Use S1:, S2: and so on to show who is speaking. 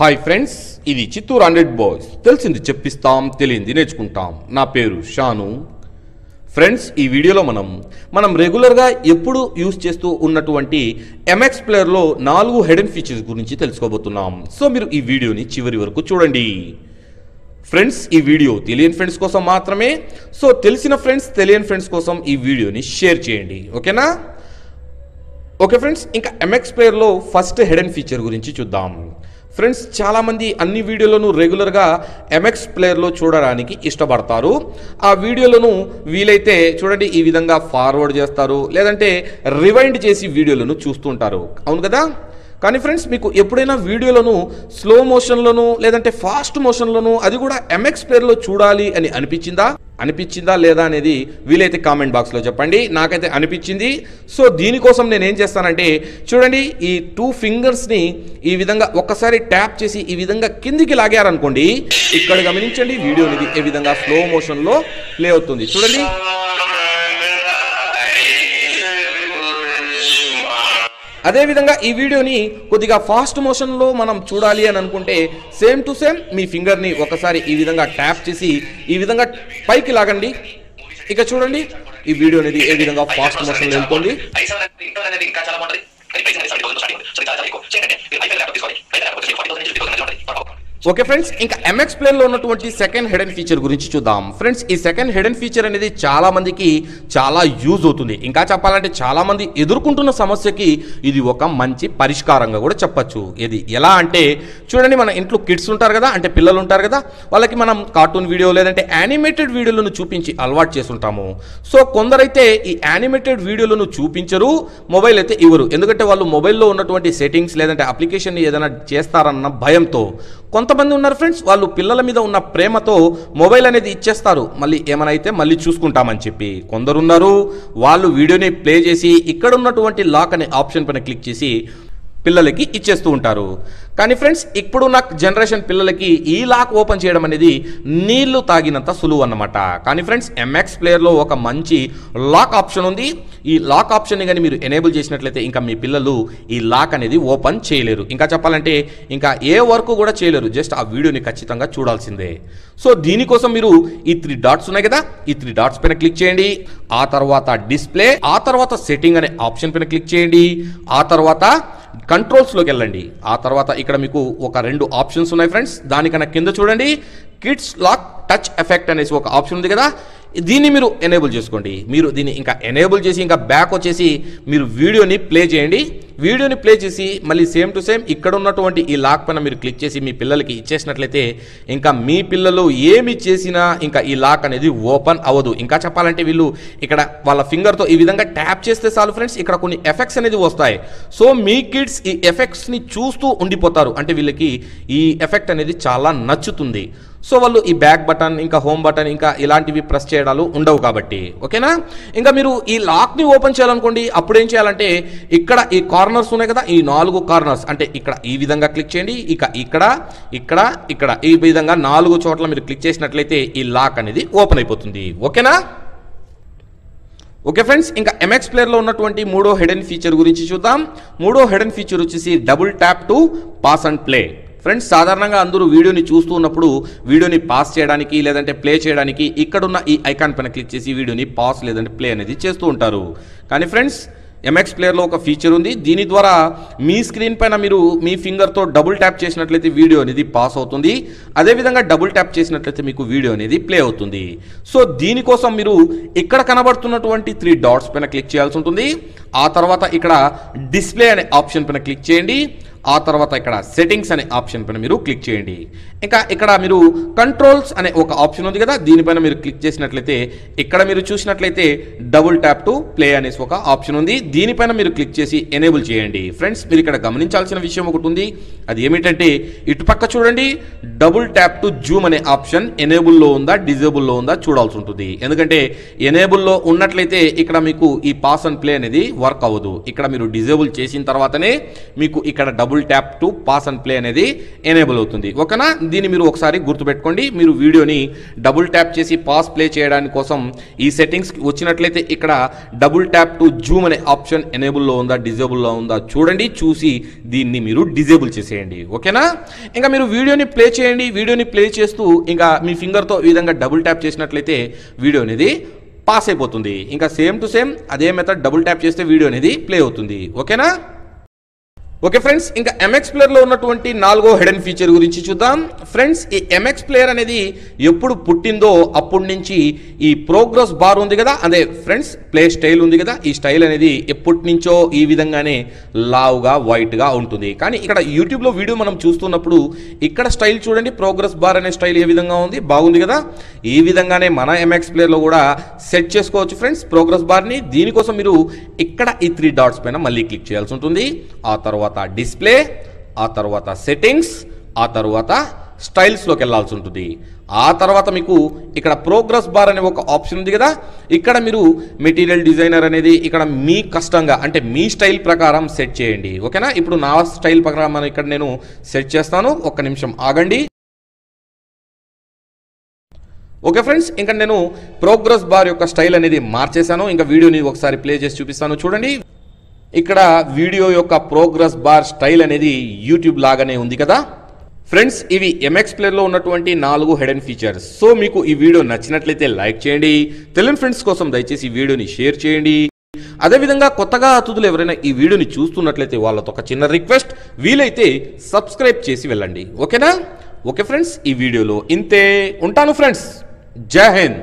S1: Hi friends ఇది Chittoor hundred boys. తెలిసింది చెప్పిస్తాం తెలియంది నేర్చుకుంటాం. నా పేరు షాను. ఫ్రెండ్స్ ఈ వీడియోలో మనం మనం రెగ్యులర్గా ఎప్పుడు యూస్ చేస్తూ ఉన్నటువంటి ఎంఎక్స్ ప్లేయర్లో నాలుగు హెడెన్ ఫీచర్స్ గురించి తెలుసుకోబోతున్నాం. సో మీరు ఈ వీడియోని చివరి వరకు చూడండి. ఫ్రెండ్స్ ఈ వీడియో తెలియని ఫ్రెండ్స్ కోసం మాత్రమే. సో తెలిసిన ఫ్రెండ్స్ తెలియని ఫ్రెండ్స్ కోసం ఈ వీడియోని షేర్ చేయండి. ఓకేనా? ఓకే ఫ్రెండ్స్ ఇంకా ఎంఎక్స్ ప్లేయర్లో ఫస్ట్ హెడెన్ ఫీచర్ గురించి చూద్దాం. ఫ్రెండ్స్ చాలామంది అన్ని వీడియోలను రెగ్యులర్గా ఎంఎక్స్ ప్లేయర్లో చూడడానికి ఇష్టపడతారు. ఆ వీడియోలను వీలైతే చూడండి ఈ విధంగా ఫార్వర్డ్ చేస్తారు లేదంటే రివైండ్ చేసి వీడియోలను చూస్తుంటారు. అవును కదా? కానీ ఫ్రెండ్స్ మీకు ఎప్పుడైనా వీడియోలను స్లో మోషన్లోను లేదంటే ఫాస్ట్ మోషన్లోను అది కూడా ఎంఎక్స్ ప్లేయర్లో చూడాలి అని అనిపించిందా? అనిపించిందా లేదా అనేది వీలైతే కామెంట్ బాక్స్లో చెప్పండి. నాకైతే అనిపించింది. సో దీనికోసం నేను ఏం చేస్తానంటే చూడండి ఈ టూ ఫింగర్స్ని ఈ విధంగా ఒక్కసారి ట్యాప్ చేసి ఈ విధంగా కిందికి లాగారనుకోండి ఇక్కడ గమనించండి వీడియో అనేది ఏ విధంగా స్లో మోషన్లో ప్లే అవుతుంది. చూడండి. అదేవిధంగా ఈ వీడియోని కొద్దిగా ఫాస్ట్ మోషన్లో మనం చూడాలి అని అనుకుంటే సేమ్ టు సేమ్ మీ ఫింగర్ని ఒకసారి ఈ విధంగా ట్యాప్ చేసి ఈ విధంగా పైకి లాగండి. ఇక చూడండి ఈ వీడియో అనేది ఏ విధంగా ఫాస్ట్ మోషన్లో వెళ్తుంది. ఓకే ఫ్రెండ్స్ ఇంకా ఎంఎక్స్ ప్లేన్లో ఉన్నటువంటి సెకండ్ హెడెన్ ఫీచర్ గురించి చూద్దాం. ఫ్రెండ్స్ ఈ సెకండ్ హెడెన్ ఫీచర్ అనేది చాలా మందికి చాలా యూజ్ అవుతుంది. ఇంకా చెప్పాలంటే చాలా మంది ఎదుర్కొంటున్న సమస్యకి ఇది ఒక మంచి పరిష్కారంగా కూడా చెప్పచ్చు. ఇది ఎలా అంటే చూడండి మన ఇంట్లో కిడ్స్ ఉంటారు కదా అంటే పిల్లలు ఉంటారు కదా వాళ్ళకి మనం కార్టూన్ వీడియో లేదంటే యానిమేటెడ్ వీడియోలను చూపించి అలవాటు చేస్తుంటాము. సో కొందరైతే ఈ యానిమేటెడ్ వీడియోలను చూపించరు మొబైల్ అయితే ఇవ్వరు. ఎందుకంటే వాళ్ళు మొబైల్లో ఉన్నటువంటి సెట్టింగ్స్ లేదంటే అప్లికేషన్ ఏదైనా చేస్తారన్న భయంతో. కొంతమంది ఉన్నారు ఫ్రెండ్స్ వాళ్ళు పిల్లల మీద ఉన్న ప్రేమతో మొబైల్ అనేది ఇచ్చేస్తారు. మళ్ళీ ఏమైనా అయితే మళ్ళీ చూసుకుంటామని చెప్పి కొందరు ఉన్నారు. వాళ్ళు వీడియోని ప్లే చేసి ఇక్కడ ఉన్నటువంటి లాక్ అనే ఆప్షన్ పైన క్లిక్ చేసి పిల్లలకి ఇచ్చేస్తూ ఉంటారు. కానీ ఫ్రెండ్స్ ఇప్పుడు నాకు జనరేషన్ పిల్లలకి ఈ లాక్ ఓపెన్ చేయడం అనేది నీళ్ళు తాగినంత సులువు అన్నమాట. కానీ ఫ్రెండ్స్ ఎంఎక్స్ ప్లేయర్లో ఒక మంచి లాక్ ఆప్షన్ ఉంది. ఈ లాక్ ఆప్షన్ని కానీ మీరు ఎనేబుల్ చేసినట్లయితే ఇంకా మీ పిల్లలు ఈ లాక్ అనేది ఓపెన్ చేయలేరు. ఇంకా చెప్పాలంటే ఇంకా ఏ వర్క్ కూడా చేయలేరు. జస్ట్ ఆ వీడియోని ఖచ్చితంగా చూడాల్సిందే. సో దీనికోసం మీరు ఈ త్రీ డాట్స్ ఉన్నాయి కదా? ఈ త్రీ డాట్స్ పైన క్లిక్ చేయండి. ఆ తర్వాత డిస్ప్లే ఆ తర్వాత సెట్టింగ్ అనే ఆప్షన్ పైన క్లిక్ చేయండి. ఆ తర్వాత కంట్రోల్స్లోకి వెళ్ళండి. ఆ తర్వాత ఇక్కడ మీకు ఒక రెండు ఆప్షన్స్ ఉన్నాయి ఫ్రెండ్స్ దానికన్నా కింద చూడండి. కిడ్స్ లాక్ టచ్ ఎఫెక్ట్ అనేసి ఒక ఆప్షన్ ఉంది కదా. దీన్ని మీరు ఎనేబుల్ చేసుకోండి. మీరు దీన్ని ఇంకా ఎనేబుల్ చేసి ఇంకా బ్యాక్ వచ్చేసి మీరు వీడియోని ప్లే చేయండి. వీడియోని ప్లే చేసి మళ్ళీ సేమ్ టు సేమ్ ఇక్కడ ఉన్నటువంటి ఈ లాక్ పైన మీరు క్లిక్ చేసి మీ పిల్లలకి ఇచ్చేసినట్లయితే ఇంకా మీ పిల్లలు ఏమి చేసినా ఇంకా ఈ లాక్ అనేది ఓపెన్ అవ్వదు. ఇంకా చెప్పాలంటే వీళ్ళు ఇక్కడ వాళ్ళ ఫింగర్తో ఈ విధంగా ట్యాప్ చేస్తే చాలు ఫ్రెండ్స్ ఇక్కడ కొన్ని ఎఫెక్ట్స్ అనేది వస్తాయి. సో మీ కిడ్స్ ఈ ఎఫెక్ట్స్ని చూస్తూ ఉండిపోతారు. అంటే వీళ్ళకి ఈ ఎఫెక్ట్ అనేది చాలా నచ్చుతుంది. సో వాళ్ళు ఈ బ్యాక్ బటన్ ఇంకా హోమ్ బటన్ ఇంకా ఇలాంటివి ప్రెస్ చేయడాలు ఉండవు కాబట్టి. ఓకేనా? ఇంకా మీరు ఈ లాక్ని ఓపెన్ చేయాలనుకోండి అప్పుడు ఏం చేయాలంటే ఇక్కడ ఈ కార్నర్స్ ఉన్నాయి కదా ఈ నాలుగు కార్నర్స్. అంటే ఇక్కడ ఈ విధంగా క్లిక్ చేయండి ఇక ఇక్కడ ఇక్కడ ఇక్కడ. ఈ విధంగా నాలుగు చోట్ల మీరు క్లిక్ చేసినట్లయితే ఈ లాక్ అనేది ఓపెన్ అయిపోతుంది. ఓకేనా? ఓకే ఫ్రెండ్స్ ఇంకా ఎంఎక్స్ ప్లేయర్లో ఉన్నటువంటి మూడో హెడెన్ ఫీచర్ గురించి చూద్దాం. మూడో హెడెన్ ఫీచర్ వచ్చేసి double tap to pause and play. Friends సాధారణంగా అందరూ వీడియోని చూస్తూ ఉన్నప్పుడు వీడియోని పాస్ చేయడానికి లేదంటే ప్లే చేయడానికి ఇక్కడున్న ఈ ఐకాన్ పైన క్లిక్ చేసి వీడియోని పాస్ లేదంటే ప్లే అనేది చేస్తూ ఉంటారు. కానీ ఫ్రెండ్స్ ఎంఎక్స్ ప్లేయర్లో ఒక ఫీచర్ ఉంది. దీని ద్వారా మీ స్క్రీన్ పైన మీరు మీ ఫింగర్తో డబుల్ ట్యాప్ చేసినట్లయితే వీడియో అనేది పాస్ అవుతుంది. అదేవిధంగా డబుల్ ట్యాప్ చేసినట్లయితే మీకు వీడియో అనేది ప్లే అవుతుంది. సో దీనికోసం మీరు ఇక్కడ కనబడుతున్నటువంటి త్రీ డాట్స్ పైన క్లిక్ చేయాల్సి ఉంటుంది. ఆ తర్వాత ఇక్కడ డిస్ప్లే అనే ఆప్షన్ పైన క్లిక్ చేయండి. ఆ తర్వాత ఇక్కడ సెట్టింగ్స్ అనే ఆప్షన్ పైన మీరు క్లిక్ చేయండి. ఇంకా ఇక్కడ మీరు కంట్రోల్స్ అనే ఒక ఆప్షన్ ఉంది కదా దీనిపైన మీరు క్లిక్ చేసినట్లయితే ఇక్కడ మీరు చూసినట్లయితే డబుల్ ట్యాప్ టు ప్లే అనేసి ఒక ఆప్షన్ ఉంది. దీనిపైన మీరు క్లిక్ చేసి ఎనేబుల్ చేయండి. ఫ్రెండ్స్ మీరు ఇక్కడ గమనించాల్సిన విషయం ఒకటి ఉంది. అది ఏమిటంటే ఇటుపక్క చూడండి డబుల్ ట్యాప్ టు జూమ్ అనే ఆప్షన్ ఎనేబుల్లో ఉందా డిజేబుల్లో ఉందా చూడాల్సి ఉంటుంది. ఎందుకంటే ఎనేబుల్లో ఉన్నట్లయితే ఇక్కడ మీకు ఈ పాస్ అండ్ ప్లే అనేది వర్క్ అవ్వదు. ఇక్కడ మీరు డిజేబుల్ చేసిన తర్వాతనే మీకు ఇక్కడ double double tap to pause and play అనేది ఎనేబుల్ అవుతుంది. ఓకేనా దీన్ని మీరు ఒకసారి గుర్తుపెట్టుకోండి. మీరు వీడియోని డబుల్ ట్యాప్ చేసి పాస్ ప్లే చేయడానికి కోసం ఈ సెట్టింగ్స్కి వచ్చినట్లయితే ఇక్కడ డబుల్ ట్యాప్ టు జూమ్ అనే ఆప్షన్ ఎనేబుల్లో ఉందా డిజేబుల్లో ఉందా చూడండి చూసి దీన్ని మీరు డిజేబుల్ చేసేయండి. ఓకేనా? ఇంకా మీరు వీడియోని ప్లే చేయండి. వీడియోని ప్లే చేస్తూ ఇంకా మీ ఫింగర్తో ఈ విధంగా డబుల్ ట్యాప్ చేసినట్లయితే వీడియో అనేది పాస్ అయిపోతుంది. ఇంకా సేమ్ టు సేమ్ అదే మెథడ్ డబుల్ ట్యాప్ చేస్తే వీడియో అనేది ప్లే అవుతుంది. ఓకేనా? ఓకే ఫ్రెండ్స్ ఇంకా ఎంఎక్స్ ప్లేయర్లో ఉన్నటువంటి నాలుగో హెడెన్ ఫీచర్ గురించి చూద్దాం. ఫ్రెండ్స్ ఈ ఎంఎక్స్ ప్లేయర్ అనేది ఎప్పుడు పుట్టిందో అప్పటి నుంచి ఈ ప్రోగ్రెస్ బార్ ఉంది కదా? అదే ఫ్రెండ్స్ ప్లే స్టైల్ ఉంది కదా? ఈ స్టైల్ అనేది ఎప్పటి నుంచో ఈ విధంగానే లావుగా వైట్గా ఉంటుంది. కానీ ఇక్కడ యూట్యూబ్లో వీడియో మనం చూస్తున్నప్పుడు ఇక్కడ స్టైల్ చూడండి ప్రోగ్రెస్ బార్ అనే స్టైల్ ఏ విధంగా ఉంది? బాగుంది కదా? ఈ విధంగానే మన ఎంఎక్స్ ప్లేయర్లో కూడా సెట్ చేసుకోవచ్చు ఫ్రెండ్స్ ప్రోగ్రెస్ బార్ని దీనికోసం మీరు ఇక్కడ ఈ త్రీ డాట్స్ పైన మళ్ళీ క్లిక్ చేయాల్సి ఉంటుంది. ఆ తర్వాత డిస్ప్లే ఆ తర్వాత సెట్టింగ్స్ ఆ తర్వాత స్టైల్స్లోకి వెళ్ళాల్సి ఉంటుంది. ఆ తర్వాత మీకు ఇక్కడ ప్రోగ్రెస్ బార్ అనే ఒక ఆప్షన్ ఉంది కదా? ఇక్కడ మీరు మెటీరియల్ డిజైనర్ అనేది ఇక్కడ మీ కష్టంగా అంటే మీ స్టైల్ ప్రకారం సెట్ చేయండి. ఓకేనా ఇప్పుడు నా స్టైల్ ప్రకారం ఇక్కడ నేను సెట్ చేస్తాను. ఒక్క నిమిషం ఆగండి. ఓకే ఫ్రెండ్స్ ఇంకా నేను ప్రోగ్రెస్ బార్ యొక్క స్టైల్ అనేది మార్చేశాను. ఇంకా వీడియోని ఒకసారి ప్లే చేసి చూపిస్తాను. చూడండి. ఇక్కడ వీడియో యొక్క ప్రోగ్రెస్ బార్ స్టైల్ అనేది యూట్యూబ్ లాగానే ఉంది కదా? ఫ్రెండ్స్ ఇవి ఎంఎక్స్ ప్లేయర్లో ఉన్నటువంటి నాలుగు హెడెన్ ఫీచర్స్ సో మీకు ఈ వీడియో నచ్చినట్లయితే లైక్ చేయండి. తెలియని ఫ్రెండ్స్ కోసం దయచేసి ఈ వీడియోని షేర్ చేయండి. అదేవిధంగా కొత్తగా అతిథులు ఎవరైనా ఈ వీడియోని చూస్తున్నట్లయితే వాళ్ళతో ఒక చిన్న రిక్వెస్ట్. వీలైతే సబ్స్క్రైబ్ చేసి వెళ్ళండి. ఓకేనా? ఓకే ఫ్రెండ్స్ ఈ వీడియోలో ఇంతే. ఉంటాను ఫ్రెండ్స్ జై హింద్.